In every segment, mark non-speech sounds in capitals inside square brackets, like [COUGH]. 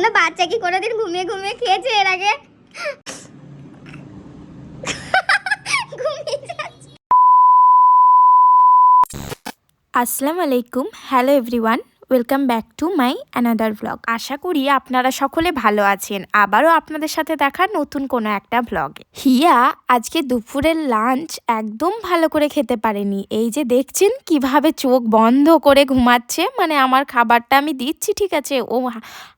কোনো বাচ্চা কি কোনোদিন ঘুমিয়ে ঘুমিয়ে খেয়েছে এর আগে? আসসালামু আলাইকুম। Hello everyone welcome back to my another blog আশা করি আপনারা সকলে ভালো আছেন। আবারও আপনাদের সাথে দেখা নতুন কোনো একটা ব্লগে হিয়া আজকে দুপুরের লাঞ্চ একদম ভালো করে খেতে পারেনি। এই যে দেখছেন কীভাবে চোখ বন্ধ করে ঘুমাচ্ছে? মানে আমার খাবারটা আমি দিচ্ছি, ঠিক আছে? ও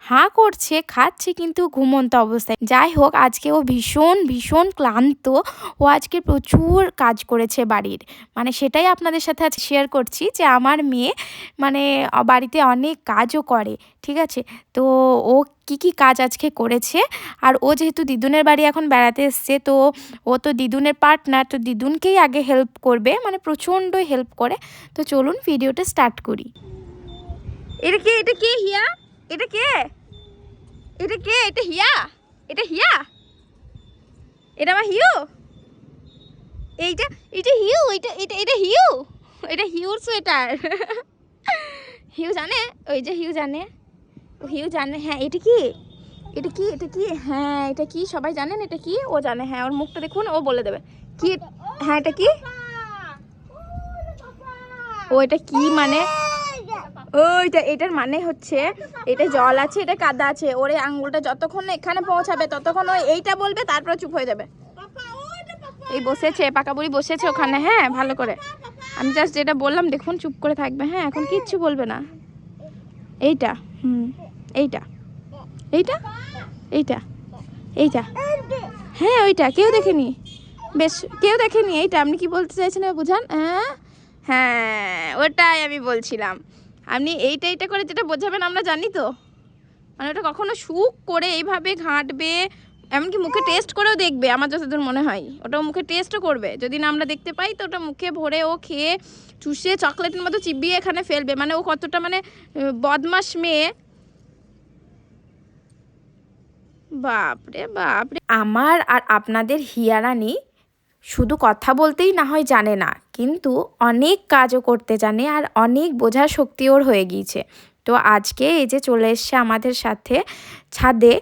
হা- করছে, খাচ্ছে কিন্তু ঘুমন্ত অবস্থায়। যাই হোক, আজকে ও ভীষণ ভীষণ ক্লান্ত। ও আজকে প্রচুর কাজ করেছে বাড়ির। মানে সেটাই আপনাদের সাথে আজ শেয়ার করছি যে আমার মেয়ে মানে বাড়িতে অনেক কাজও করে, ঠিক আছে? তো ও কি কি কাজ আজকে করেছে? আর ও যেহেতু দিদুনের বাড়ি এখন বেড়াতে এসছে, তো ও তো দিদুনের পার্টনার তো দিদুনকেই আগে হেল্প করবে মানে প্রচণ্ডই হেল্প করে। তো চলুন ভিডিওটা স্টার্ট করি। এটা কে? এটা কে হিয়া? এটা কে? এটা কে? এটা হিয়া? এটা হিয়া? এটা আমার হিউ? এইটা এটা হিউ? এটা এটা এটা হিউ? এটা হিউর সোয়েটার [LAUGHS] হিউ জানে? ওই যে হিউ জানে। ও হিউ জানে হ্যাঁ এটা কি? এটা কি? এটা কি? হ্যাঁ এটা কি? সবাই জানেন এটা কি? ও জানে হ্যাঁ ওর মুখটা দেখুন, ও বলে দেবে। কি? হ্যাঁ এটা কি? ও এটা কি মানে? ওইটা এটার মানে হচ্ছে, এটা জল আছে, এটা কাদা আছে। ওর এই আঙ্গুলটা যতক্ষণ এখানে পৌঁছাবে, ততক্ষণ ও এইটা বলবে, তারপর চুপ হয়ে যাবে। এই বসেছে পাকা বুড়ি বসেছে ওখানে হ্যাঁ ভালো করে। আমি জাস্ট যেটা বললাম, দেখুন, চুপ করে থাকবে। হ্যাঁ এখন কিচ্ছু বলবে না। এইটা, হুম, এইটা। এইটা? এইটা। এইটা। হ্যাঁ ওইটা। কেউ দেখেনি? বেশ, কেউ দেখেনি? এইটা, আপনি কি বলতে চাইছেন বুঝান? হ্যাঁ? হ্যাঁ ওটাই আমি বলছিলাম। আপনি এইটা এইটা করে যেটা বোঝাবেন, আমরা জানি তো। মানে ওটা কখনো সুখ করে এইভাবে ঘাঁটবে এমনকি মুখে টেস্ট করেও দেখবে, আমার যতদূর মনে হয়। ওটা মুখে টেস্টও করবে। যদি না আমরা দেখতে পাই, তো ওটা মুখে ভরে ও খেয়ে, চুষে চকলেটের মতো চিবিয়ে এখানে ফেলবে। মানে ও কতটা মানে বদমাস মেয়ে। বাপরে বাপরে। আমার আর আপনাদের হিয়ারানি শুধু কথা বলতেই না হয় জানে না, কিন্তু অনেক কাজও করতে জানে আর অনেক বোঝার শক্তি ওর হয়ে গিয়েছে। তো আজকে এই যে চলে এসছে আমাদের সাথে ছাদে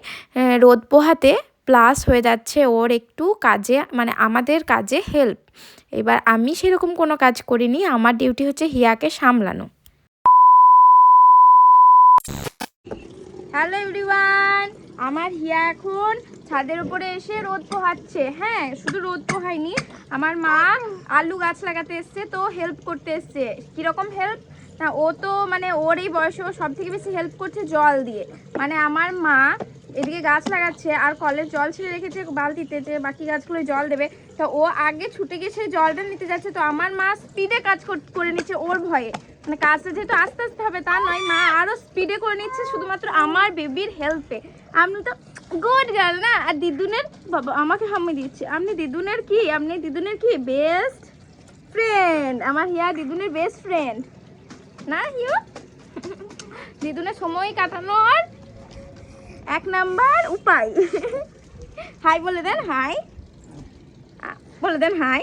রোদ পোহাতে প্লাস হয়ে যাচ্ছে ওর একটু কাজে মানে আমাদের কাজে হেল্প এবার আমি সেরকম কোনো কাজ করিনি, আমার ডিউটি হচ্ছে হিয়াকে সামলানো। হ্যালো এভরিওয়ান আমার হিয়া এখন ছাদের উপরে এসে রোদ পোহাচ্ছে। হ্যাঁ শুধু রোদ পোহায়নি, আমার মা আলু গাছ লাগাতে এসছে, তো হেল্প করতে এসছে। কীরকম হেল্প না, ও তো মানে ওর এই বয়সে ও সব থেকে বেশি হেল্প করছে জল দিয়ে। মানে আমার মা এদিকে গাছ লাগাচ্ছে, আর কলের জল ছেড়ে রেখেছে বালতিতে যে বাকি গাছগুলো জল দেবে। তো ও আগে ছুটে গিয়ে সেই জলটা নিতে যাচ্ছে, তো আমার মা স্পিডে কাজ কর- নিচ্ছে ওর ভয়ে। মানে কাজটা যেহেতু আস্তে আস্তে হবে, তা নয়, মা আরও স্পিডে করে নিচ্ছে শুধুমাত্র আমার বেবির হেল্পে আপনি তো গুড গার্ল না, আর দিদুনের বাবা আমাকে হামি দিচ্ছে। আপনি দিদুনের কি? আপনি দিদুনের কি? বেস্ট ফ্রেন্ড আমার হিয়া দিদুনের বেস্ট ফ্রেন্ড না হিউ [LAUGHS] দিদুনের সময় কাটানোর এক নাম্বার উপায়। হাই বলে দেন হাই বলে দেন হাই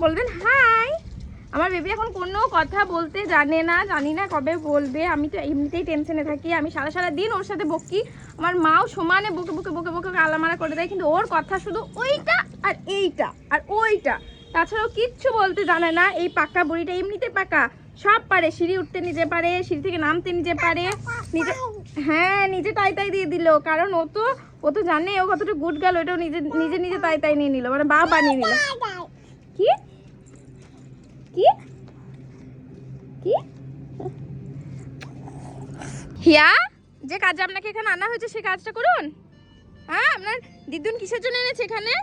বলে দেন হাই আমার বেবি এখন কোনো কথা বলতে জানে না, জানি না কবে বলবে। আমি তো এমনিতেই টেনশনে থাকি। আমি সারা সারা দিন ওর সাথে বকি আমার মাও সমানে বকে বকে বকে বকে আলামারা করে দেয়, কিন্তু ওর কথা শুধু ওইটা আর এইটা আর ওইটা। তাছাড়াও কিচ্ছু বলতে জানে না। এই পাকা বুড়িটা এমনিতে পাকা। সব পারে, সিঁড়ি উঠতে নিজে পারে, সিঁড়ি থেকে নামতে নিজে পারে, নিজে হ্যাঁ নিজে তাই তাই দিয়ে দিল। কারণ ও তো ও তো জানে ও কতটা গুড গেল ওটাও নিজে নিজে নিজে তাই তাই নিয়ে নিল। মানে বা বানিয়ে নিল। কি? কি? কি? হিয়া, যে কাজ আপনাকে এখানে আনা হয়েছে, সে কাজটা করুন। হ্যাঁ আপনার দিদুন কিসের জন্য এনেছে এখানে?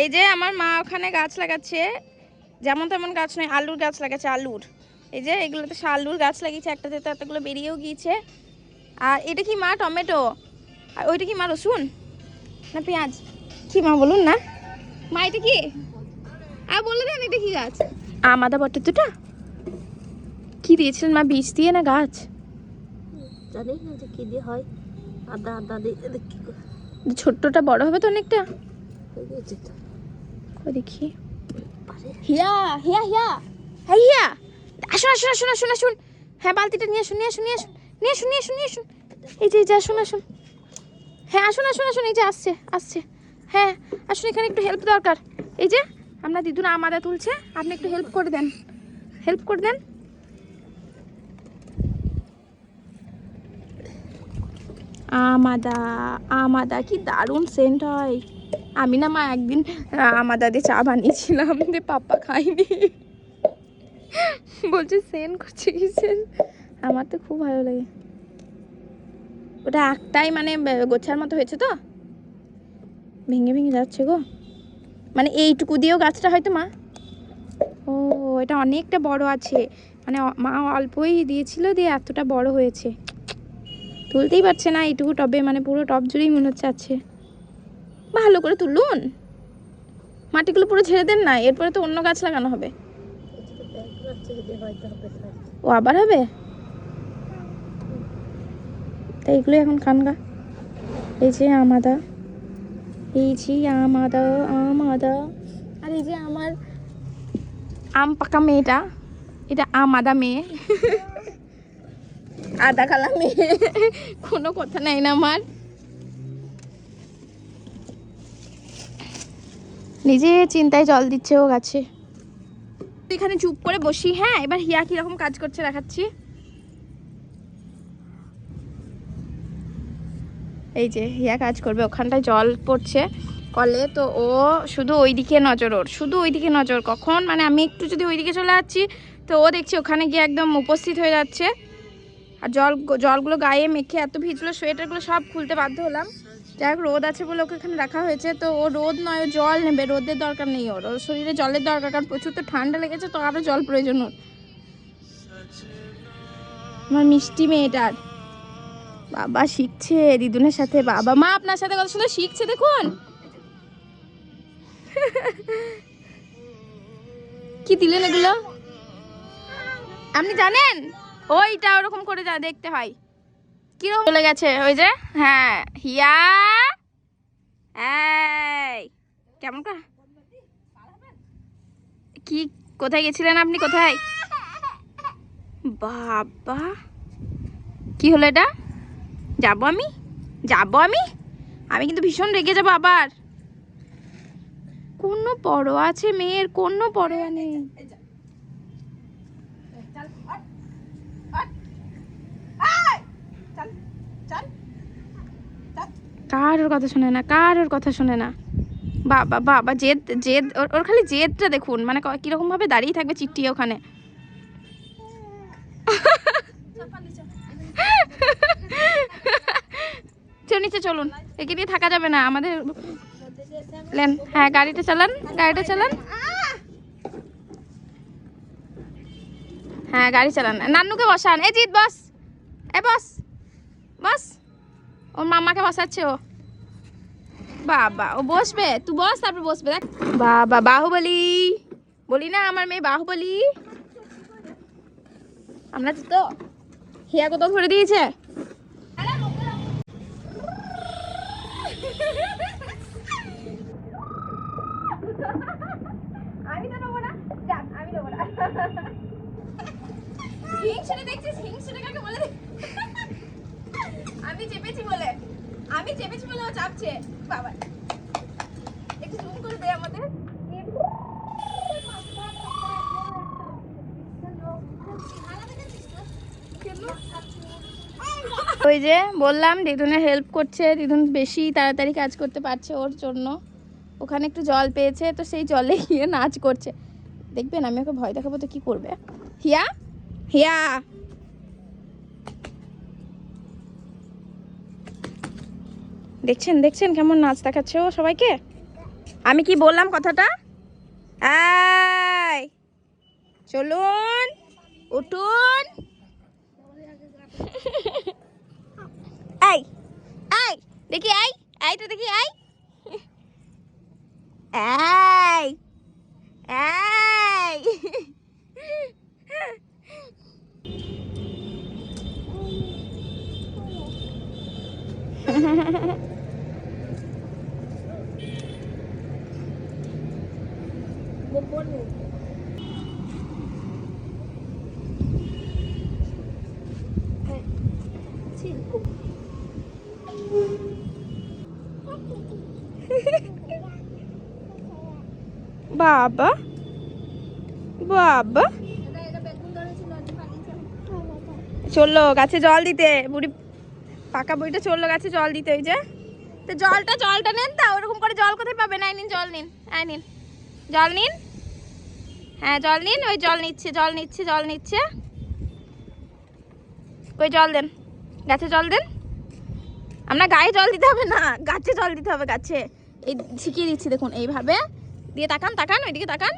এই যে আমার মা ওখানে গাছ লাগাচ্ছে। যেমন তেমন গাছ নয়, আলুর গাছ লাগাচ্ছে, আলুর। এই যে এগুলোতে সে আলুর গাছ লাগিয়েছে একটাতে তো এতগুলো বেরিয়েও গিয়েছে। আর এটা কি মা টমেটো? আর ওইটা কি মা রসুন? না পেঁয়াজ? কি মা বলুন না। মা এটা কি? আর বলে দেন এটা কি গাছ? আম আদা পটেটোটা কি দিয়েছিলেন মা বীজ দিয়ে না গাছ? জানি না যে কি দিয়ে হয়। আদা আদা দিয়ে কি ছোট্টটা বড় হবে তো অনেকটা। হয়ে গেছে তো। দেখি। হিয়া হিয়া হিয়া। হ্যাঁ হিয়া। আসুন আসুন আসুন আসুন আসুন। হ্যাঁ বালতিটা নিয়ে আসুন নিয়ে আসুন নিয়ে আসুন নিয়ে আসুন নিয়ে আসুন নিয়ে আসুন। এই যে এই যে, আসুন আসুন। হ্যাঁ আসুন আসুন আসুন, এই যে আসছে আসছে। হ্যাঁ আসুন, এখানে একটু হেল্প দরকার। এই যে, আমরা দিদুন আমাদা তুলছে, আপনি একটু হেল্প করে দেন। হেল্প করে দেন। আমাদা আমাদা, কি দারুণ সেন্ট হয়। আমি না মা একদিন আমাদা দিয়ে চা বানিয়েছিলাম, যে পাপ্পা খাইনি বলছে সেন্ট করছে, কি সেন্ট আমার তো খুব ভালো লাগে। ওটা একটাই মানে গোছার মতো হয়েছে তো? ভেঙে ভেঙে যাচ্ছে গো। মানে এইটুকু দিয়েও গাছটা হয়তো মা? ও, এটা অনেকটা বড় আছে। মানে মা অল্পই দিয়েছিল দিয়ে এতটা বড় হয়েছে। তুলতেই পারছে না এইটুকু টবে মানে পুরো টব জুড়েই মনে হচ্ছে আছে। ভালো করে তুলুন। মাটিগুলো পুরো ঝেড়ে দেন না, এরপরে তো অন্য গাছ লাগানো হবে ব্যাগ রাখছে যদি হয়তো হবে তাই। ও আবার হবে? তাই এগুলো এখন খানগা এই যে আমাদা। এই যে আমাদা আমাদা। আর এই যে আমার আম পাকা মেয়েটা। এটা আমাদা মেয়ে। আদা কালা মেয়ে। কোনো কথা নাই না আমার। নিজে চিন্তায় জল দিচ্ছে ও গাছে। এখানে চুপ করে বসি হ্যাঁ? এবার হিয়া কীরকম কাজ করছে দেখাচ্ছি। এই যে, হিয়া কাজ করবে, ওখানটায় জল পড়ছে কলে, তো ও শুধু ওইদিকে নজর ওর, শুধু ওইদিকে নজর। কখন? মানে আমি একটু যদি ওইদিকে চলে যাচ্ছি, তো ও দেখছি ওখানে গিয়ে একদম উপস্থিত হয়ে যাচ্ছে। আর জল, জলগুলো গায়ে মেখে এত ভিজলো, সোয়েটারগুলো সব খুলতে বাধ্য হলাম। যাই হোক, রোদ আছে বলে ওকে এখানে রাখা হয়েছে। তো ও রোদ নয়, ও জল নেবে, রোদের দরকার নেই ওর। ওর শরীরে জলের দরকার, কারণ প্রচুর তো ঠান্ডা লেগেছে, তো আরও জল প্রয়োজন ওর। আমার মিষ্টি মেয়েটার। বাবা শিখছে দিদুনের সাথে, বাবা। মা আপনার সাথে কত সুন্দর শিখছে, দেখুন। কি দিলেন এগুলো? আপনি জানেন? ওইটা ওরকম করে যা, দেখতে হয়। কীরকম চলে গেছে? ওই যে হ্যাঁ হিয়া। এই, কেমন করে কি, কোথায় গেছিলেন আপনি? কোথায়? বাবা। কি হলো এটা? যাব আমি? যাব আমি? আমি কিন্তু ভীষণ রেগে যাব আবার। কোনো পরোয়া আছে মেয়ের? কোনো পরোয়া নেই। কার ওর কথা শোনে না কার ওর কথা শোনে না। বাবা বাবা, জেদ জেদ, ওর খালি জেদটা দেখুন মানে ক- কীরকম ভাবে দাঁড়িয়ে থাকবে চিট্টিয়ে ওখানে। নিচে চলুন, একে দিয়ে থাকা যাবে না, আমাদের লেন হ্যাঁ গাড়িটা চালান গাড়িটা চালান। হ্যাঁ গাড়ি চালান। নান্নুকে বসান। এ জিৎ, বস। এ, বস। ওর মামাকে বসাচ্ছে ও। বাবা, ও বসবে? তুই বস, তারপর বসবে, দেখ। বাবা, বাহুবলি। বলি না আমার মেয়ে বাহুবলি। আমরা তো হিয়া কোথাও ধরে দিয়েছে। আমি দেখছিস? হিংসুটে কাকে বলে? দে আমি চেপেছি বলে, আমি চেপেছি বলে ও চাপছে। বাবা, একটু জুম করে আমাদের। ওই যে বললাম দিদুনের হেল্প করছে। দিদুন বেশি তাড়াতাড়ি কাজ করতে পারছে ওর জন্য। ওখানে একটু জল পেয়েছে, তো সেই জলে গিয়ে নাচ করছে। দেখবেন, আমি ওকে ভয় দেখাবো তো কি করবে। হিয়া? হিয়া? দেখছেন দেখছেন কেমন নাচ দেখাচ্ছে ও সবাইকে? আমি কি বললাম কথাটা? চলুন, উঠুন। [LAUGHS] আই আই দেখি আই আই তো দেখি আই আই আই Ha ha ha ha. হ্যাঁ, বাবা বাবা। চলল, গাছে জল দিতে। বুড়ি পাকা বইটা চলল গাছে জল দিতে, ওই যে। তো জলটা জলটা নেন তা, ওরকম করে জল কোথায় পাবেন? আই নিন, জল নিন আই নিন। জল নিন। হ্যাঁ জল নিন, ওই জল নিচ্ছে জল নিচ্ছে জল নিচ্ছে। ওই জল দেন? গাছে জল দেন? আপনার গায়ে জল দিতে হবে না, গাছে জল দিতে হবে গাছে। এই শিখিয়ে দিচ্ছি দেখুন, এইভাবে। দিয়ে তাকান তাকান, ওইদিকে তাকান।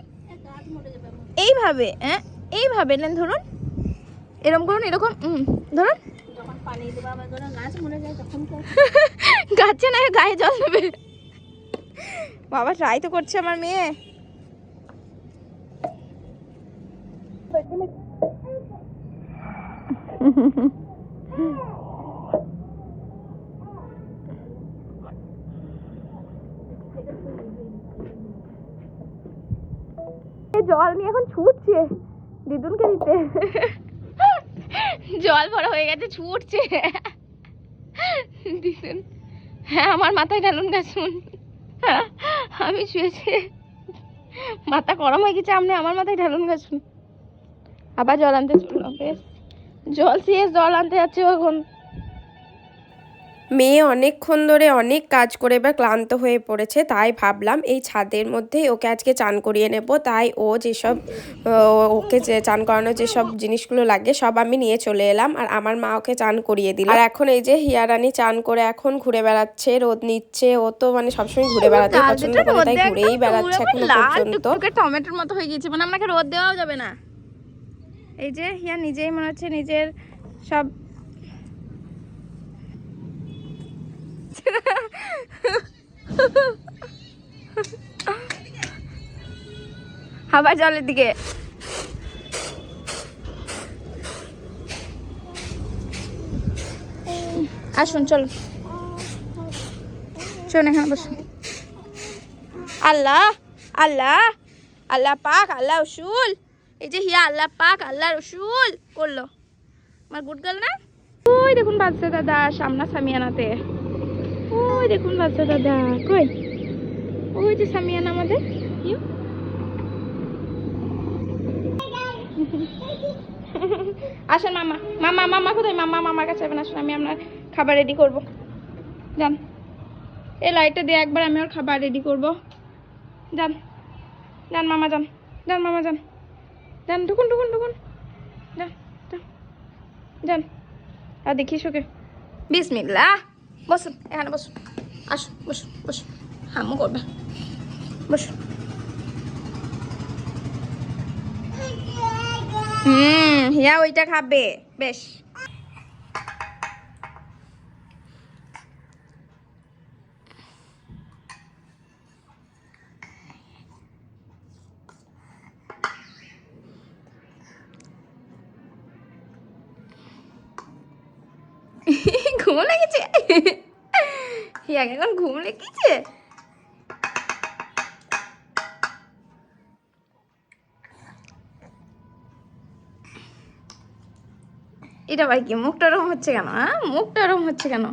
এইভাবে হ্যাঁ এইভাবে নেন, ধরুন। এরকম করুন, এরকম ধরুন। আমার [LAUGHS] গাছে না গায়ে জল দেবে? বাবা ট্রাই তো করছে আমার মেয়ে। জল নিয়ে এখন ছুটছে। দিদুনকে দিতে। [LAUGHS] জল ভরা হয়ে গেছে, ছুটছে। দিদুন হ্যাঁ আমার মাথায় ঢালুন গাছুন আমি শুয়েছি। মাথা গরম হয়ে গেছে, আপনি আমার মাথায় ঢালুন গাছুন আবার জল আনতে চলল বেশ। জল, শেষ জল আনতে যাচ্ছে এখন। মেয়ে অনেকক্ষণ ধরে অনেক কাজ করে এবার ক্লান্ত হয়ে পড়েছে তাই ভাবলাম এই ছাদের মধ্যেই ওকে আজকে চান করিয়ে নেব। তাই ও যেসব ও- ওকে যে চান করানোর যেসব জিনিসগুলো লাগে সব আমি নিয়ে চলে এলাম আর আমার মা ওকে চান করিয়ে দিল। আর এখন এই যে হিয়ারানি চান করে এখন ঘুরে বেড়াচ্ছে রোদ নিচ্ছে ও তো মানে সবসময় ঘুরে বেড়াতে পছন্দ করে তাই ঘুরেই বেড়াচ্ছে এখন এখনও পর্যন্ত। টমেটোর মতো হয়ে গিয়েছে মানে আপনাকে রোদ দেওয়াও যাবে না। এই যে হিয়া নিজেই মনে হচ্ছে নিজের সব [LAUGHS] আবার জলের দিকে। আসুন, চলো। চলুন এখানে বসুন আল্লাহ আল্লাহ আল্লাহ পাক, আল্লাহ রসুল। এই যে হিয়া, আল্লাহ পাক, আল্লাহ রসুল। করল। আমার গুড গার্ল না? ওই দেখুন বাচ্চা দাদা, সামনা সামিয়ানাতে। ওই দেখুন বাচ্চা দাদা, কই? ওই যে সামিয়ানা আমাদের। আসেন মামা মামা মামা কোথায়? মামা, মামার কাছে যাবেন, আসুন, আমি আপনার খাবার রেডি করব। যান। এই লাইটটা দিয়ে একবার আমি ওর খাবার রেডি করব। যান। যান, মামা, যান। যান, মামা, যান। যান, ঢুকুন ঢুকুন ঢুকুন। যান যান। আর দেখিস ওকে। বিসমিল্লা বসুন এখানে বসুন। আসুন বসুন বসুন। হামু করবে। বসুন। হুম হিয়া ওইটা খাবে। বেশ। [LAUGHS] ঘুম লেগেছে? হিয়াকে এখন ঘুম লেগেছে? এটা ভাই কি মুখটা ওরম হচ্ছে কেন হ্যাঁ? মুখটা ওরম হচ্ছে কেন?